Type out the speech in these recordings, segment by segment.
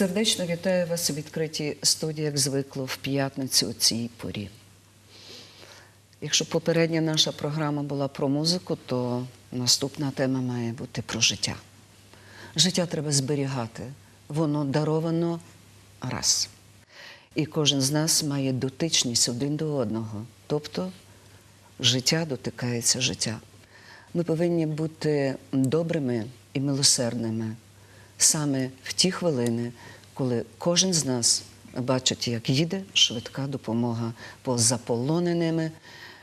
Сердечно вітаю вас у відкритій студії, як звикло, в п'ятницю у цій порі. Якщо попередня наша програма була про музику, то наступна тема має бути про життя. Життя треба зберігати, воно даровано раз. І кожен з нас має дотичність один до одного. Тобто життя дотикається життя. Ми повинні бути добрими і милосердними саме в ті хвилини, коли кожен з нас бачить, як їде швидка допомога по заполоненими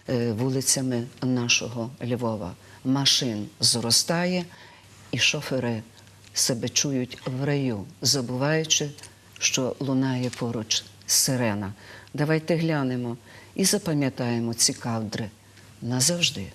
е, вулицями нашого Львова. Машин зростає, і шофери себе чують в раю, забуваючи, що лунає поруч сирена. Давайте глянемо і запам'ятаємо ці кадри назавжди.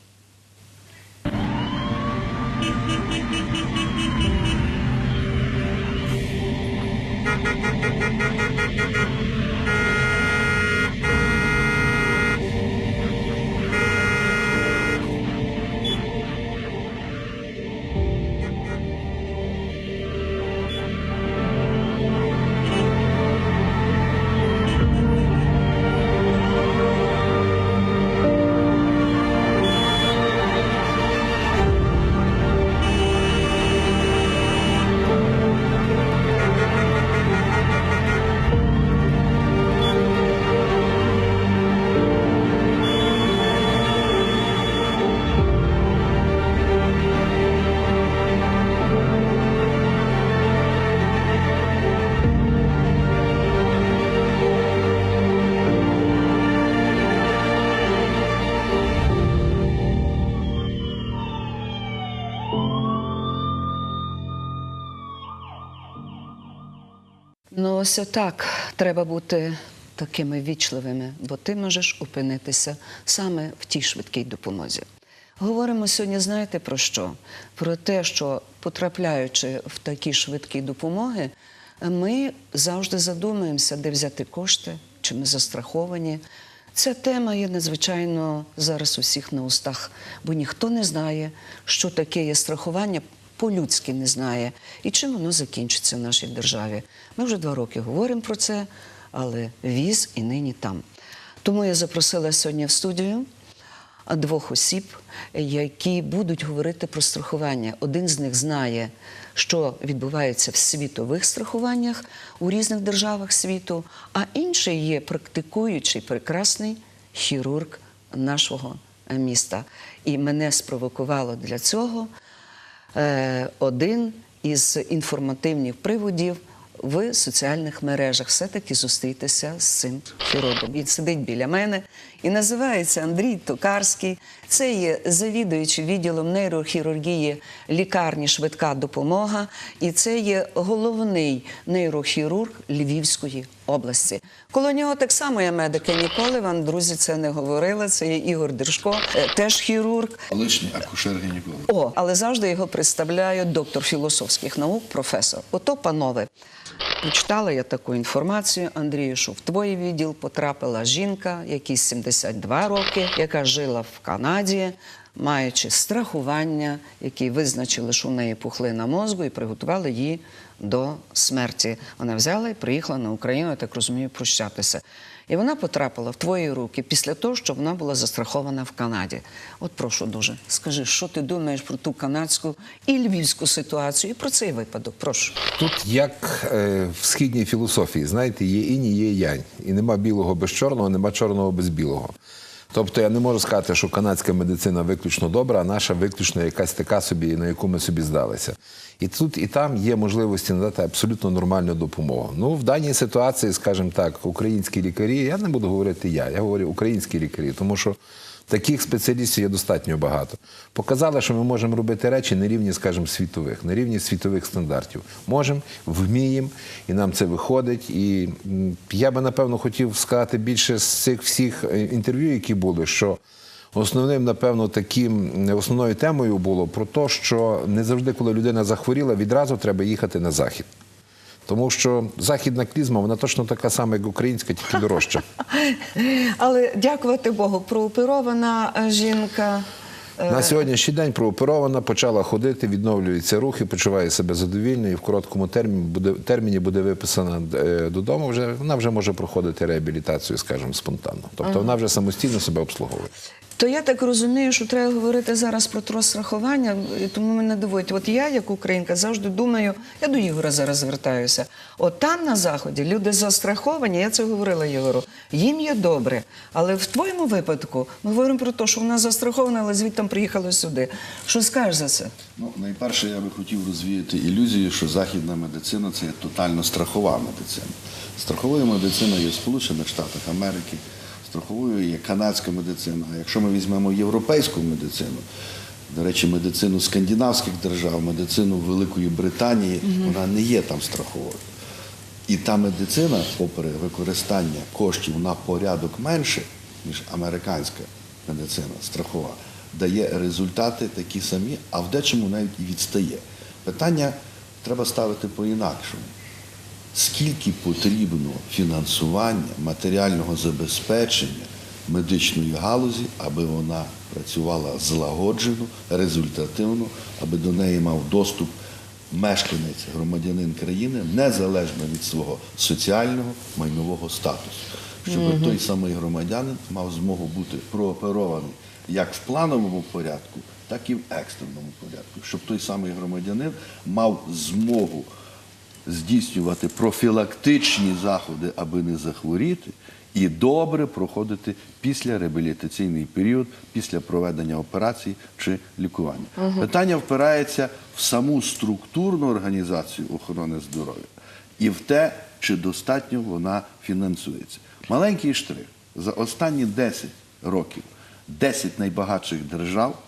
Ось отак треба бути такими вічливими, бо ти можеш опинитися саме в тій швидкій допомозі. Говоримо сьогодні, знаєте про що? Про те, що потрапляючи в такі швидкі допомоги, ми завжди задумуємося, де взяти кошти, чи ми застраховані. Ця тема є надзвичайно зараз усіх на устах, бо ніхто не знає, що таке є страхування по-людськи не знає і чим воно закінчиться в нашій державі. Ми вже два роки говоримо про це, але віз і нині там. Тому я запросила сьогодні в студію двох осіб, які будуть говорити про страхування. Один з них знає, що відбувається в світових страхуваннях у різних державах світу, а інший є практикуючий прекрасний хірург нашого міста. І мене спровокувало для цього один із інформативних приводів в соціальних мережах. Все-таки зустрітися з цим хірургом. Він сидить біля мене і називається Андрій Токарський. Це є завідуючий відділом нейрохірургії лікарні Швидка допомога. І це є головний нейрохірург Львівської області. Коло нього так само є медики. Ніколи вам, друзі, це не говорила. Це є Ігор Держко, е, теж хірург. Лишній акушер-гінеколог. О, але завжди його представляє доктор філософських наук, професор. Ото, панове, прочитала я таку інформацію, Андрію, що в твій відділ потрапила жінка, якій 72 роки, яка жила в Канаді, маючи страхування, які визначили, що в неї пухлина мозку, і приготували її до смерті. Вона взяла і приїхала на Україну, я так розумію, прощатися. І вона потрапила в твої руки після того, що вона була застрахована в Канаді. От прошу дуже, скажи, що ти думаєш про ту канадську і львівську ситуацію, і про цей випадок. Прошу. Тут як е, в східній філософії, знаєте, є інь, є янь. І нема білого без чорного, нема чорного без білого. Тобто я не можу сказати, що канадська медицина виключно добра, а наша виключно якась така собі, на яку ми собі здалися. І тут і там є можливості надати абсолютно нормальну допомогу. Ну, в даній ситуації, скажімо так, українські лікарі, я не буду говорити я, я говорю українські лікарі, тому що таких спеціалістів є достатньо багато. Показали, що ми можемо робити речі на рівні, скажімо, світових, на рівні світових стандартів. Можемо, вміємо, і нам це виходить. І я би напевно хотів сказати більше з цих всіх е, інтерв'ю, які були, що. Основним, напевно, таким основною темою було про те, що не завжди, коли людина захворіла, відразу треба їхати на захід. Тому що західна клізма, вона точно така сама, як українська, тільки дорожча. Але дякувати Богу, прооперована е, жінка. На сьогоднішній день прооперована, почала ходити, відновлюються рухи, почуває себе задовільно і в короткому терміні буде, терміні буде виписана е, додому. Вже, вона вже може проходити реабілітацію, скажімо, спонтанно. Тобто вона вже самостійно себе обслуговує. То я так розумію, що треба говорити зараз про трострахування, і тому мене дивують. От я, як українка, завжди думаю, я до Ігора зараз звертаюся. От там на заході люди застраховані, я це говорила Ігору. Їм є добре. Але в твоєму випадку ми говоримо про те, що вона застрахована, але звідти приїхали сюди. Що скажеш за це? Ну, найперше, я би хотів розвіяти ілюзію, що західна медицина це тотально страхова медицина. Страховою медициною є в Сполучених Штатах Америки, страховою є канадська медицина. А якщо ми візьмемо європейську медицину, до речі, медицину скандинавських держав, медицину Великої Британії, вона не є там страховою. І та медицина, попри використання коштів на порядок менше, ніж американська медицина страхова, дає результати такі самі, а в дечому навіть і відстає. Питання треба ставити по-інакшому. Скільки потрібно фінансування, матеріального забезпечення медичної галузі, аби вона працювала злагоджено, результативно, аби до неї мав доступ мешканець, громадянин країни, незалежно від свого соціального майнового статусу, щоб той самий громадянин мав змогу бути прооперований як в плановому порядку, так і в екстреному порядку, щоб той самий громадянин мав змогу здійснювати профілактичні заходи, аби не захворіти, і добре проходити після реабілітаційний період, після проведення операції чи лікування. Питання впирається в саму структурну організацію охорони здоров'я і в те, чи достатньо вона фінансується. Маленький штрих за останні 10 років 10 найбагатших держав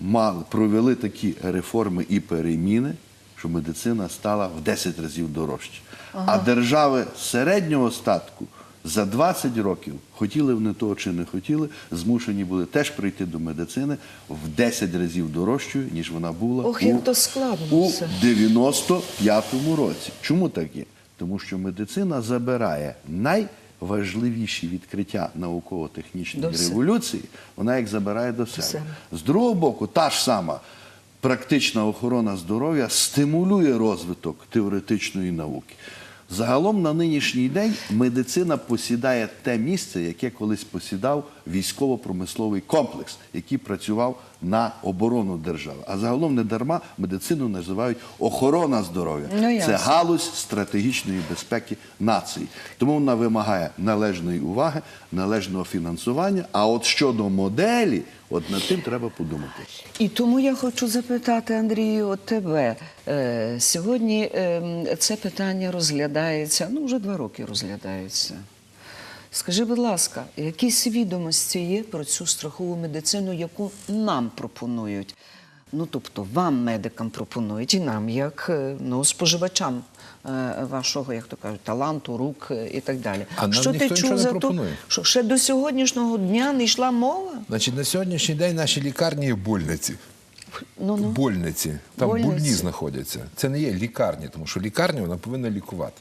мали, провели такі реформи і переміни, що медицина стала в 10 разів дорожче. А держави середнього статку за 20 років, хотіли вони того чи не хотіли, змушені були теж прийти до медицини в 10 разів дорожчою, ніж вона була Ох, у, як то складно у 95-му році. Чому так є? Тому що медицина забирає найважливіші відкриття науково-технічної революції, вона їх забирає до себе. себе. З другого боку, та ж сама практична охорона здоров'я стимулює розвиток теоретичної науки. Загалом на нинішній день медицина посідає те місце, яке колись посідав військово-промисловий комплекс, який працював на оборону держави. А загалом не дарма медицину називають охорона здоров'я. Ну, Це галузь стратегічної безпеки нації. Тому вона вимагає належної уваги, належного фінансування. А от щодо моделі, от над тим треба подумати. І тому я хочу запитати, Андрію, от тебе. Е, сьогодні ем, це питання розглядається, ну вже два роки розглядається. Скажи, будь ласка, якісь відомості є про цю страхову медицину, яку нам пропонують? Ну, тобто, вам, медикам, пропонують, і нам, як е, ну, споживачам е, вашого, як то кажуть, таланту, рук е, і так далі. А нам ніхто нічого не за то, що ще до сьогоднішнього дня не йшла мова? Значить, на сьогоднішній день наші лікарні є больниці. Ну, ну. Больниці. Там Больниці. больні знаходяться. Це не є лікарні, тому що лікарня вона повинна лікувати.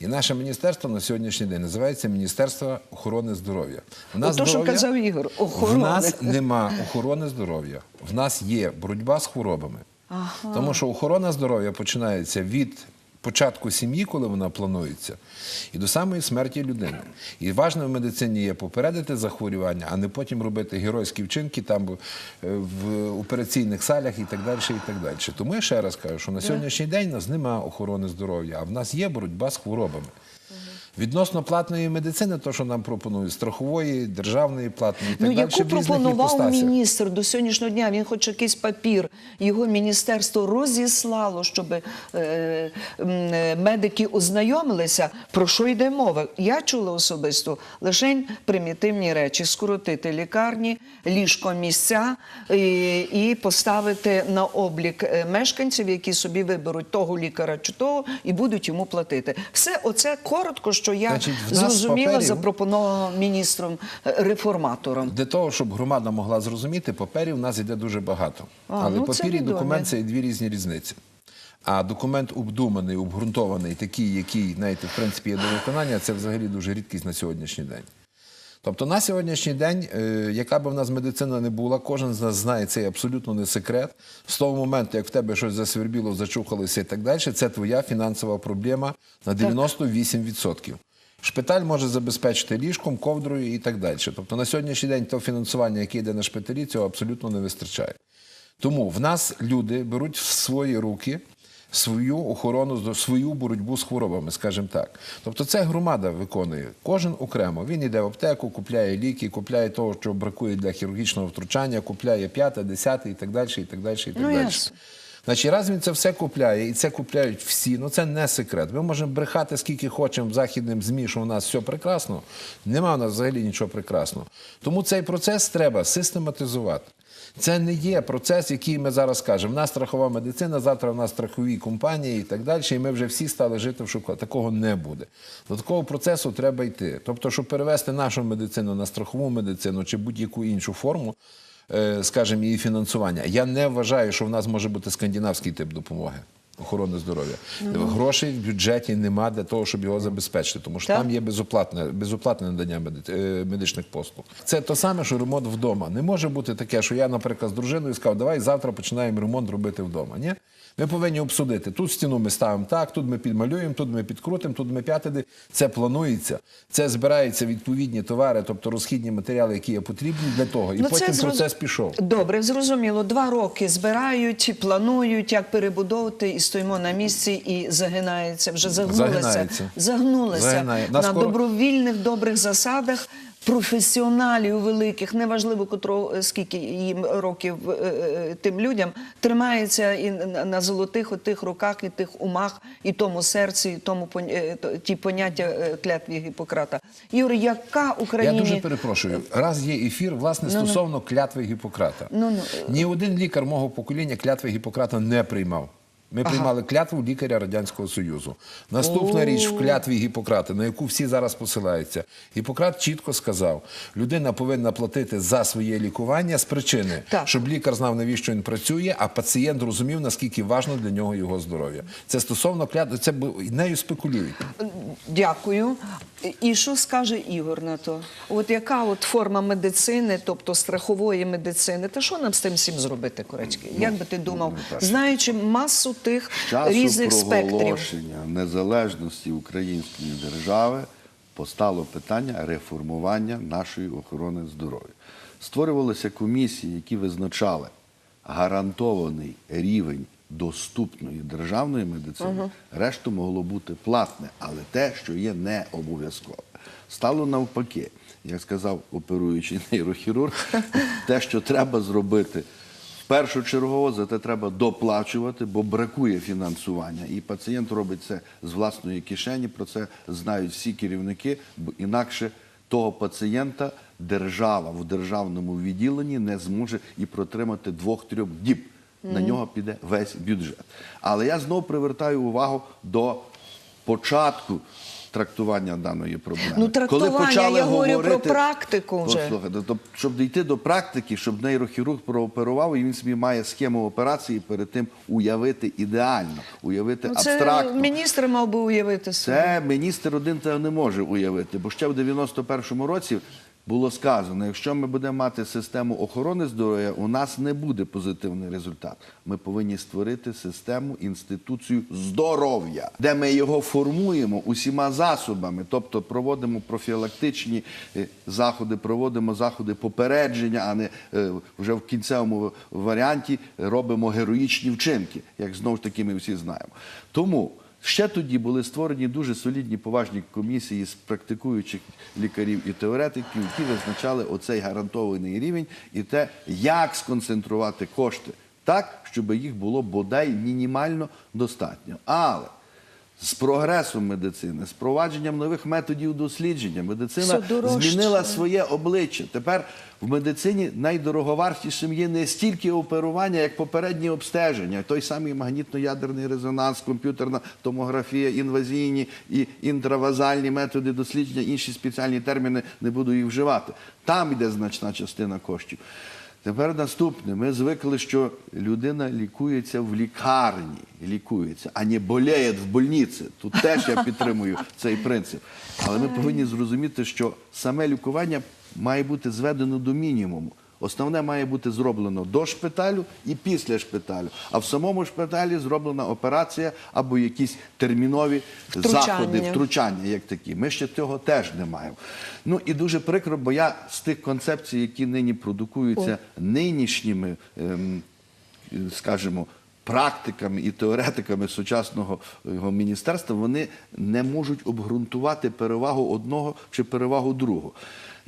І наше міністерство на сьогоднішній день називається Міністерство охорони здоров'я. В Ото, що казав Ігор, В охорони. нас нема охорони здоров'я. В нас є боротьба з хворобами. Тому що охорона здоров'я починається від початку сім'ї, коли вона планується, і до самої смерті людини. І важливо в медицині є попередити захворювання, а не потім робити геройські вчинки там е, в операційних салях і так далі. І так далі. Тому я ще раз кажу, що на сьогоднішній день у нас немає охорони здоров'я, а в нас є боротьба з хворобами. Відносно платної медицини, то, що нам пропонують, страхової, державної, платної так Ну, далі, яку пропонував міністр до сьогоднішнього дня? Він хоч якийсь папір, його міністерство розіслало, щоб е, е, медики ознайомилися, про що йде мова. Я чула особисто лише примітивні речі: скоротити лікарні, ліжко місця і, і поставити на облік е, мешканців, які собі виберуть того лікаря чи того, і будуть йому платити. Все оце коротко, що я Значить, зрозуміла паперів- запропоновано міністром е, реформатором. Для того, щоб громада могла зрозуміти, паперів в нас йде дуже багато. А, Але ну, папір і документ це дві різні різниці. А документ обдуманий, обґрунтований, такий, який, знаєте, в принципі, є до виконання, це взагалі дуже рідкість на сьогоднішній день. Тобто на сьогоднішній день, е, яка б в нас медицина не була, кожен з нас знає це абсолютно не секрет. З того моменту, як в тебе щось засвербіло, зачухалося і так далі, це твоя фінансова проблема на 98%. Шпиталь може забезпечити ліжком, ковдрою і так далі. Тобто на сьогоднішній день то фінансування, яке йде на шпиталі, цього абсолютно не вистачає. Тому в нас люди беруть в свої руки свою охорону, свою боротьбу з хворобами, скажімо так. Тобто це громада виконує. Кожен окремо. Він йде в аптеку, купляє ліки, купляє того, що бракує для хірургічного втручання, купляє п'яте, десяте і так далі, і так далі, і так Ну, далі. Значить, раз він це все купляє, і це купляють всі, ну це не секрет. Ми можемо брехати скільки хочемо західним ЗМІ, що у нас все прекрасно. Нема у нас взагалі нічого прекрасного. Тому цей процес треба систематизувати. Це не є процес, який ми зараз кажемо. В нас страхова медицина, завтра в нас страхові компанії і так далі. І ми вже всі стали жити в шоколаді. Такого не буде. До такого процесу треба йти. Тобто, щоб перевести нашу медицину на страхову медицину чи будь-яку іншу форму, скажімо, її фінансування. Я не вважаю, що в нас може бути скандинавський тип допомоги. Охорони здоров'я грошей в бюджеті нема для того, щоб його забезпечити, тому що Так. там є безоплатне, безоплатне надання е, медичних послуг. Це те саме, що ремонт вдома. Не може бути таке, що я, наприклад, з дружиною сказав, давай завтра починаємо ремонт робити вдома. Ні? Ми повинні обсудити. Тут стіну ми ставимо так, тут ми підмалюємо, тут ми підкрутимо, тут ми п'ятиди. Це планується. Це збираються відповідні товари, тобто розхідні матеріали, які є потрібні для того. І Ну, потім процес пішов. Добре, зрозуміло. Два роки збирають, планують, як перебудовувати, і стоїмо на місці, і загинається. Вже загнулися. Загинається. Загнулися Загинає. на скоро- добровільних добрих засадах. Професіоналів великих, неважливо котро е, скільки їм років е, е, тим людям, тримається і на золотих отих руках, і тих умах, і тому серці, і тому ті поняття клятві Гіппократа. Юр, яка Україні Я дуже перепрошую. Раз є ефір, власне, стосовно клятви Гіппократа. Ну, ну. Ні один лікар мого покоління клятви Гіппократа не приймав. Ми приймали клятву лікаря Радянського Союзу. Наступна річ в клятві Гіппократа, на яку всі зараз посилаються. Гіппократ чітко сказав, людина повинна платити за своє лікування з причини, Так. щоб лікар знав, навіщо він працює, а пацієнт розумів, наскільки важно для нього його здоров'я. Це стосовно клятви, це нею спекулюють. Дякую. І що скаже Ігор на то? От яка от форма медицини, тобто страхової медицини, та що нам з тим всім зробити, коречки? Як би ти думав, знаючи масу тих часу різних спектрів? незалежності української держави постало питання реформування нашої охорони здоров'я. Створювалися комісії, які визначали гарантований рівень доступної державної медицини. Решту могло бути платне, але те, що є не обов'язкове. Стало навпаки, як сказав оперуючий нейрохірург, те, що треба зробити Першочергово за те треба доплачувати, бо бракує фінансування. І пацієнт робить це з власної кишені. Про це знають всі керівники, бо інакше того пацієнта держава в державному відділенні не зможе і протримати двох-трьох діб. На нього піде весь бюджет. Але я знову привертаю увагу до початку. Трактування даної проблеми. Ну, трактування, я говорю про практику вже. Послухайте, то, щоб дійти до практики, щоб нейрохірург прооперував, і він собі має схему операції перед тим уявити ідеально, уявити Ну, це абстрактно. міністр мав би уявити собі. Це міністр один це не може уявити, бо ще в 91-му році було сказано: якщо ми будемо мати систему охорони здоров'я, у нас не буде позитивний результат. Ми повинні створити систему, інституцію здоров'я, де ми його формуємо усіма засобами, тобто проводимо профілактичні е, заходи, проводимо заходи попередження, а не е, вже в кінцевому варіанті робимо героїчні вчинки, як знову ж таки ми всі знаємо. Тому. Ще тоді були створені дуже солідні поважні комісії з практикуючих лікарів і теоретиків, які визначали оцей гарантований рівень і те, як сконцентрувати кошти так, щоб їх було бодай мінімально достатньо. Але з прогресом медицини, з провадженням нових методів дослідження, медицина змінила своє обличчя. Тепер в медицині найдороговартішим є не стільки оперування, як попереднє обстеження. Той самий магнітно-ядерний резонанс, комп'ютерна томографія, інвазійні і інтравазальні методи дослідження, інші спеціальні терміни не буду їх вживати. Там йде значна частина коштів. Тепер наступне. Ми звикли, що людина лікується в лікарні, лікується, а не болеє в больниці. Тут теж я підтримую цей принцип. Але ми повинні зрозуміти, що саме лікування має бути зведено до мінімуму. Основне має бути зроблено до шпиталю і після шпиталю. А в самому шпиталі зроблена операція або якісь термінові Втручання. заходи, втручання, як такі. Ми ще цього теж не маємо. Ну і дуже прикро, бо я з тих концепцій, які нині продукуються нинішніми, ем, скажімо, практиками і теоретиками сучасного його міністерства, вони не можуть обґрунтувати перевагу одного чи перевагу другого.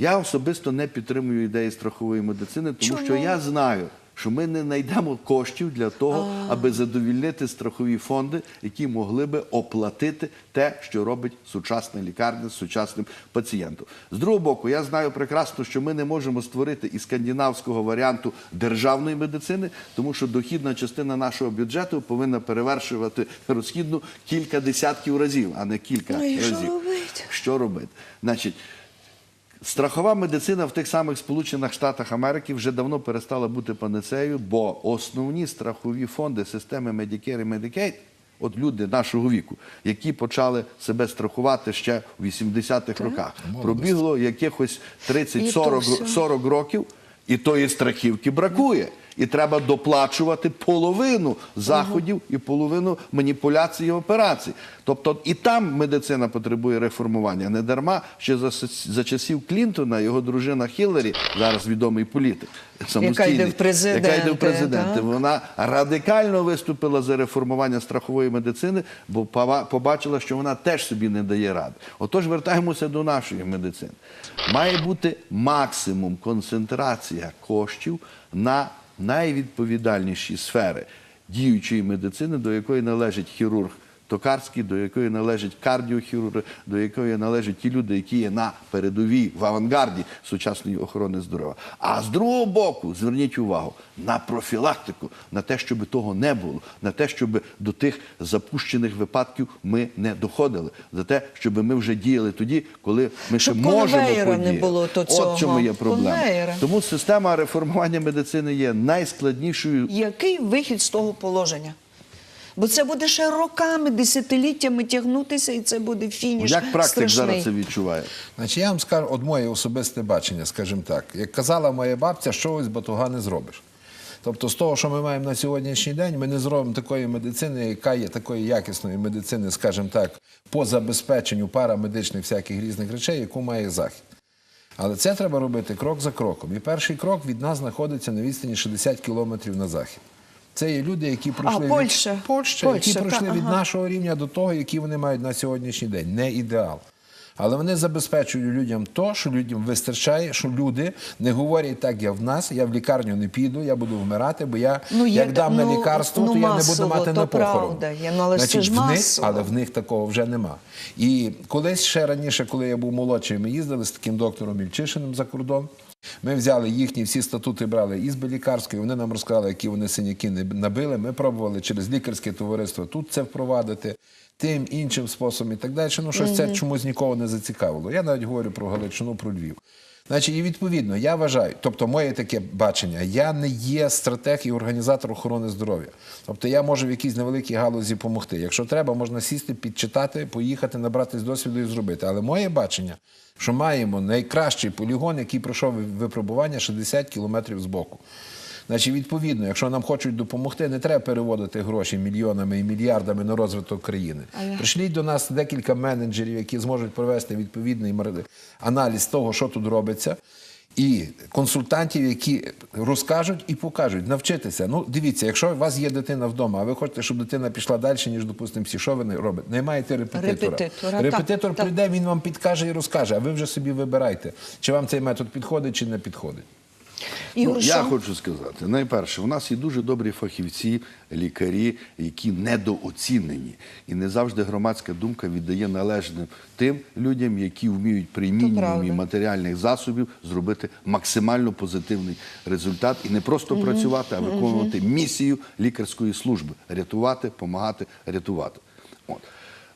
Я особисто не підтримую ідеї страхової медицини, тому що я знаю. Що ми не знайдемо коштів для того, аби задовільнити страхові фонди, які могли би оплатити те, що робить сучасна лікарня з сучасним пацієнтом. З другого боку, я знаю прекрасно, що ми не можемо створити і скандинавського варіанту державної медицини, тому що дохідна частина нашого бюджету повинна перевершувати розхідну кілька десятків разів, а не кілька Ну і що разів. робити? Що робити? Значить, Страхова медицина в тих самих Сполучених Штатах Америки вже давно перестала бути панацеєю, бо основні страхові фонди системи Medicare і Medicaid, от люди нашого віку, які почали себе страхувати ще в 80-х роках, пробігло якихось І то 30-40 все. 40 років, і тої страхівки бракує. І треба доплачувати половину заходів і половину маніпуляцій і операцій. Тобто і там медицина потребує реформування. Не дарма ще за, за часів Клінтона його дружина Хіллері, зараз відомий політик, самостійний, йде в президенти, яка йде в президенти. так. Вона радикально виступила за реформування страхової медицини, бо побачила, що вона теж собі не дає ради. Отож, вертаємося до нашої медицини. Має бути максимум концентрація коштів на найвідповідальніші сфери діючої медицини, до якої належить хірург. Токарський, до якої належать кардіохірурги, до якої належать ті люди, які є на передовій в авангарді сучасної охорони здоров'я. А з другого боку, зверніть увагу на профілактику, на те, щоб того не було, на те, щоб до тих запущених випадків ми не доходили, за те, щоб ми вже діяли тоді, коли ми ще Щоб можемо конвейера не було то цього. в чому є проблема. Конвейера. Тому система реформування медицини є найскладнішою Який вихід з того положення? Бо це буде ще роками, десятиліттями тягнутися, і це буде фініш. Як практик страшний. зараз це відчуває? Значить, я вам скажу от моє особисте бачення, скажімо так. Як казала моя бабця, що ось батуга не зробиш. Тобто, з того, що ми маємо на сьогоднішній день, ми не зробимо такої медицини, яка є такої якісної медицини, скажімо так, по забезпеченню парамедичних всяких різних речей, яку має захід. Але це треба робити крок за кроком. І перший крок від нас знаходиться на відстані 60 кілометрів на захід. Це є люди, які пройшли Польща. від Польща, які Польща, пройшли та, від ага. нашого рівня до того, який вони мають на сьогоднішній день. Не ідеал. Але вони забезпечують людям то, що людям вистачає, що люди не говорять так, я в нас, я в лікарню не піду, я буду вмирати, бо я Ну, як є- дам на ну, лікарство, ну, то я не буду мати на похорон. ну, але це ж в них, але в них такого вже нема. І колись ще раніше, коли я був молодший, ми їздили з таким доктором Мільчишиним за кордон. Ми взяли їхні всі статути, брали ізби лікарської, вони нам розказали, які вони синяки не- набили. Ми пробували через лікарське товариство тут це впровадити, тим іншим способом і так далі. Ну, щось це чомусь нікого не зацікавило. Я навіть говорю про Галичину, про Львів. Значить, і відповідно, я вважаю, тобто моє таке бачення, я не є стратег і організатор охорони здоров'я. Тобто я можу в якійсь невеликій галузі допомогти. Якщо треба, можна сісти, підчитати, поїхати, набратись досвіду і зробити. Але моє бачення, що маємо найкращий полігон, який пройшов випробування 60 кілометрів з боку. Значить, відповідно, якщо нам хочуть допомогти, не треба переводити гроші мільйонами і мільярдами на розвиток країни. Прийшліть до нас декілька менеджерів, які зможуть провести відповідний аналіз того, що тут робиться. І консультантів, які розкажуть і покажуть, навчитися. Ну, дивіться, якщо у вас є дитина вдома, а ви хочете, щоб дитина пішла далі, ніж, допустимо, всі, що ви не робите? Не маєте репетитора. Репетитора, Репетитор так. прийде, він вам підкаже і розкаже, а ви вже собі вибирайте, чи вам цей метод підходить, чи не підходить. Ну, я хочу сказати, найперше, у нас є дуже добрі фахівці, лікарі, які недооцінені. І не завжди громадська думка віддає належним тим людям, які вміють при мінімумі матеріальних засобів зробити максимально позитивний результат. І не просто працювати, а виконувати місію лікарської служби. Рятувати, допомагати, рятувати. От.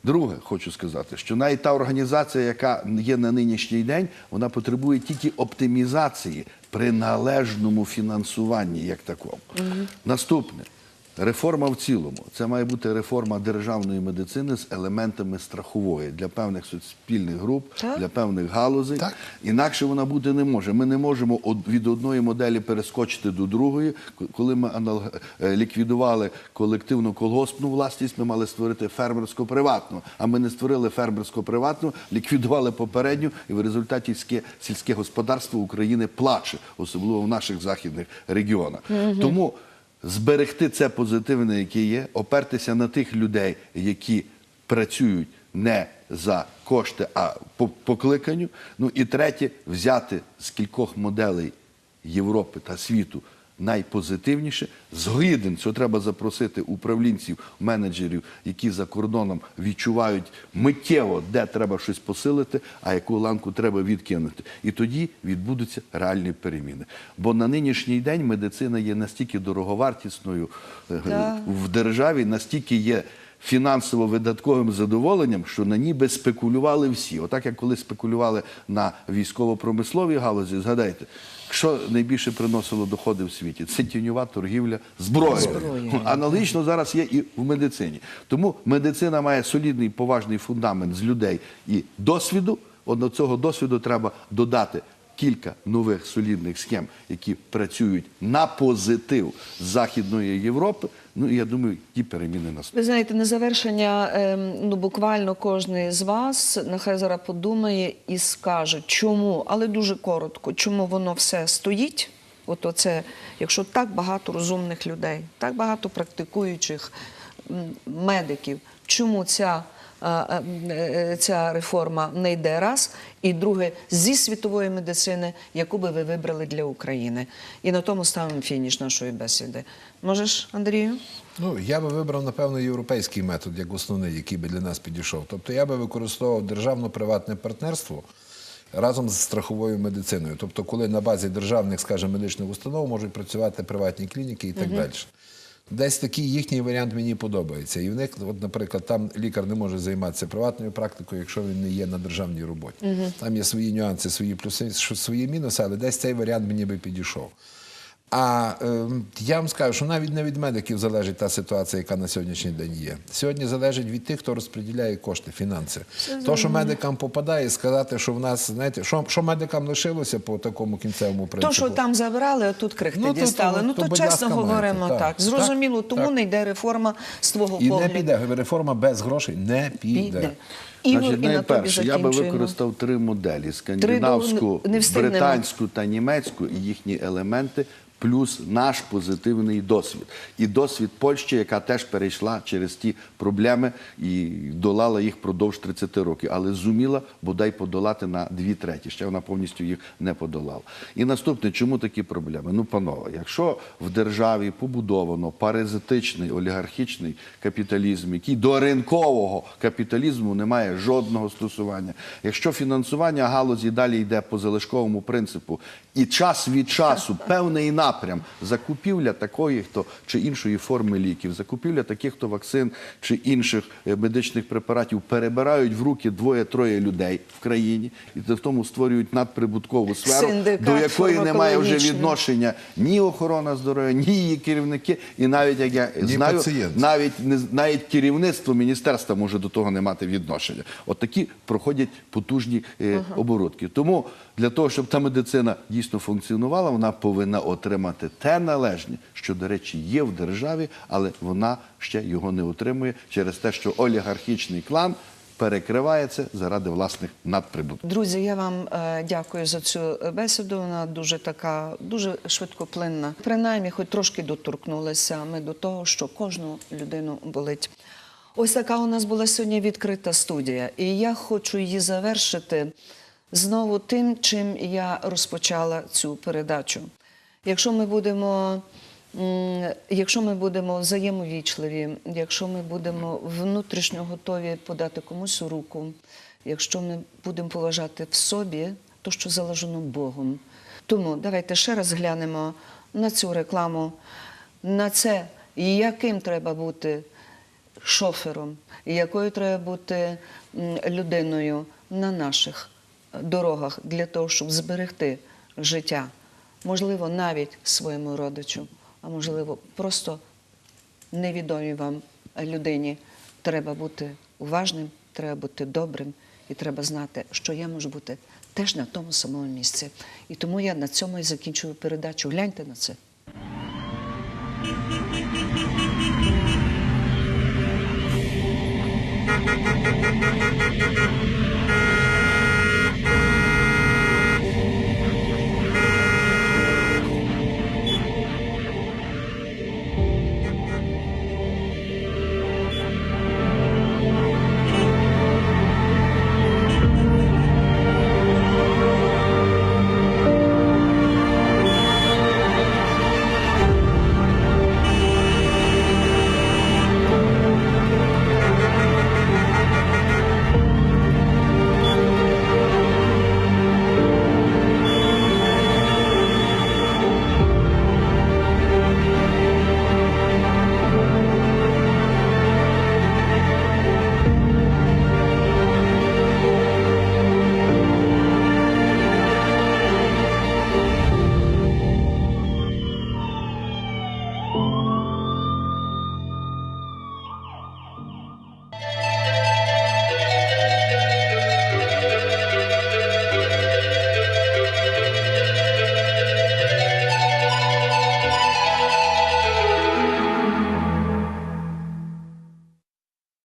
Друге, хочу сказати, що навіть та організація, яка є на нинішній день, вона потребує тільки оптимізації при належному фінансуванні, як такому. Наступне. Реформа в цілому це має бути реформа державної медицини з елементами страхової для певних суспільних груп, Так. для певних галузей. Так. Інакше вона бути не може. Ми не можемо од- від одної моделі перескочити до другої. Коли ми е, ліквідували колективну колгоспну власність, ми мали створити фермерсько-приватну. А ми не створили фермерсько-приватну, ліквідували попередню, і в результаті сільське, сільське господарство України плаче, особливо в наших західних регіонах. Тому зберегти це позитивне, яке є, опертися на тих людей, які працюють не за кошти, а по покликанню. Ну і третє, взяти з кількох моделей Європи та світу найпозитивніше. Згоден, що треба запросити управлінців, менеджерів, які за кордоном відчувають миттєво, де треба щось посилити, а яку ланку треба відкинути. І тоді відбудуться реальні переміни. Бо на нинішній день медицина є настільки дороговартісною да. В державі, настільки є фінансово-видатковим задоволенням, що на ній би спекулювали всі. Отак, як коли спекулювали на військово-промисловій галузі, згадайте, що найбільше приносило доходи в світі? Це тіньова торгівля зброєю. Аналогічно зараз є і в медицині. Тому медицина має солідний поважний фундамент з людей і досвіду. От до цього досвіду треба додати кілька нових солідних схем, які працюють на позитив Західної Європи. Ну я думаю, ті переміни наступні. Ви знаєте, на завершення, ем, ну буквально кожен з вас нехай зараз подумає і скаже, чому, але дуже коротко, чому воно все стоїть. От оце, якщо так багато розумних людей, так багато практикуючих медиків, чому ця, ця реформа не йде раз? І друге, зі світової медицини, яку би ви вибрали для України. І на тому ставимо фініш нашої бесіди. Можеш, Андрію? Ну, я би вибрав, напевно, європейський метод як основний, який би для нас підійшов. Тобто я би використовував державно-приватне партнерство разом з страховою медициною. Тобто, коли на базі державних, скажімо, медичних установ можуть працювати приватні клініки і так далі. Десь такий їхній варіант мені подобається. І в них, от, наприклад, там лікар не може займатися приватною практикою, якщо він не є на державній роботі. Там є свої нюанси, свої плюси, свої мінуси, але десь цей варіант мені би підійшов. А е, я вам скажу, що навіть не від медиків залежить та ситуація, яка на сьогоднішній день є. Сьогодні залежить від тих, хто розподіляє кошти, фінанси. То, що медикам попадає, сказати, що в нас, знаєте, що, що медикам лишилося по такому кінцевому принципу. То, що там забрали, а тут крихти Ну, то- дістали. то- ну то, то, чесно говоримо маєте. так. Так, Зрозуміло, так, тому так. не йде реформа з твого І не піде. Реформа без грошей не піде. Піде. Ігор, Значить, і найперше, я би використав три моделі: скандинавську, британську та німецьку і їхні елементи. Плюс наш позитивний досвід. І досвід Польщі, яка теж перейшла через ті проблеми і долала їх впродовж 30 років, але зуміла бодай подолати на дві треті. Ще вона повністю їх не подолала. І наступне, чому такі проблеми? Ну, панове, якщо в державі побудовано паразитичний олігархічний капіталізм, який до ринкового капіталізму не має жодного стосування, якщо фінансування галузі далі йде по залишковому принципу, і час від часу певний напрям закупівля такої хто чи іншої форми ліків, закупівля таких то вакцин чи інших е, медичних препаратів перебирають в руки двоє-троє людей в країні, і в тому створюють надприбуткову сферу, Синдикат до якої немає вже відношення ні охорона здоров'я, ні її керівники, і навіть як я Ні знаю, пацієнт. навіть навіть керівництво міністерства може до того не мати відношення. От такі проходять потужні е, оборудки. Тому для того, щоб та медицина дійсно функціонувала, вона повинна отримати те належне, що, до речі, є в державі, але вона ще його не отримує через те, що олігархічний клан перекриває це заради власних надприбутків. Друзі, я вам е, дякую за цю бесіду. Вона дуже така, дуже швидкоплинна. Принаймні, хоч трошки доторкнулися ми до того, що кожну людину болить. Ось така у нас була сьогодні відкрита студія, і я хочу її завершити знову тим, чим я розпочала цю передачу. Якщо ми будемо. Якщо ми будемо взаємовічливі, якщо ми будемо внутрішньо готові подати комусь руку, якщо ми будемо поважати в собі то, що залежано Богом. Тому давайте ще раз глянемо на цю рекламу, на це, яким треба бути, шофером, якою треба бути людиною на наших дорогах для того, щоб зберегти життя, можливо, навіть своєму родичу, а можливо, просто невідомій вам людині. Треба бути уважним, треба бути добрим, і треба знати, що я можу бути теж на тому самому місці. І тому я на цьому і закінчую передачу. Гляньте на це.